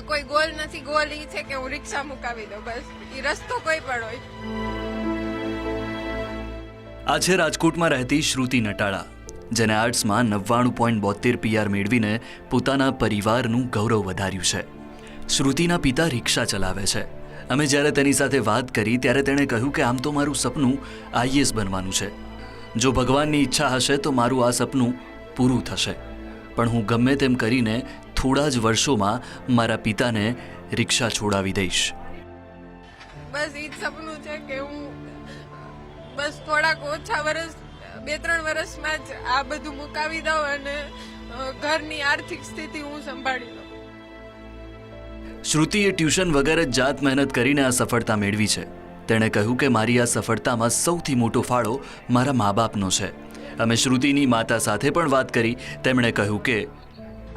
કોઈ ગોલ નથી, ગોલ એ છે કે હું રિક્ષા મુકાવી દઉં, બસ. એ રસ્તો કોઈ પણ હોય. આ રાજકોટમાં રહેતી શ્રુતિ નટાળા, જેને આર્ટ્સમાં નવ્વાણું પોઈન્ટ બોતેર પીઆર મેળવીને પોતાના પરિવારનું ગૌરવ વધાર્યું છે. શ્રુતિના પિતા રિક્ષા ચલાવે છે. અમે જ્યારે તેની સાથે વાત કરી, ત્યારે તેણે કહ્યું કે આમ તો મારું સપનું આઈએસ બનવાનું છે. જો ભગવાનની ઈચ્છા હશે, તો મારું આ સપનું પૂરું થશે. પણ હું ગમે તેમ કરીને થોડા જ વર્ષોમાં મારા પિતાને રિક્ષા છોડાવી દઈશ. બસ ઈ જ સપનું છે કે હું બસ થોડાક ઓછા વર્ષ બે ત્રણ વર્ષમાં જ આ બધું મુકાવી દઉં અને ઘરની આર્થિક સ્થિતિ હું સંભાળી લઉં. શ્રુતિએ ટ્યુશન વગર જ જાત મહેનત કરીને આ સફળતા મેળવી છે. તેણે કહ્યું કે મારી આ સફળતામાં સૌથી મોટો ફાળો મારા મા બાપનો છે. અમે શ્રુતિની માતા સાથે પણ વાત કરી. તેમણે કહ્યું કે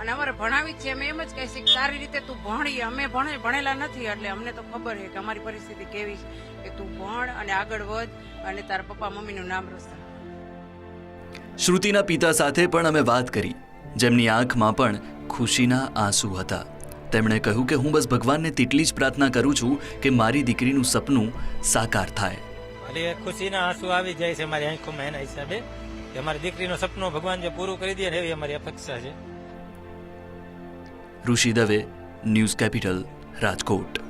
અને અમારે ભણાવી જ છે અમે એમ જ કહી કે સારી રીતે તું ભણી અમે ભણે ભણેલા નથી એટલે અમને તો ખબર છે કે અમારી પરિસ્થિતિ કેવી છે કે તું ભણ અને આગળ વધ અને તારા પપ્પા મમ્મીનું નામ રોશન શ્રુતિના પિતા સાથે પણ અમે વાત કરી. જેમની આંખમાં પણ ખુશીના આંસુ હતા. તેમણે કહ્યું કે હું બસ ભગવાનને તેટલી જ પ્રાર્થના કરું છું કે મારી દીકરીનું સપનું સાકાર થાય. ભલે ખુશીના આંસુ આવી જાય છે મારી આંખોમાં એના હિસાબે. કે અમારી દીકરીનું સપનું ભગવાન જે પૂરું કરી દે એવી અમારી અપેક્ષા છે. Rishi Dave news capital Rajkot.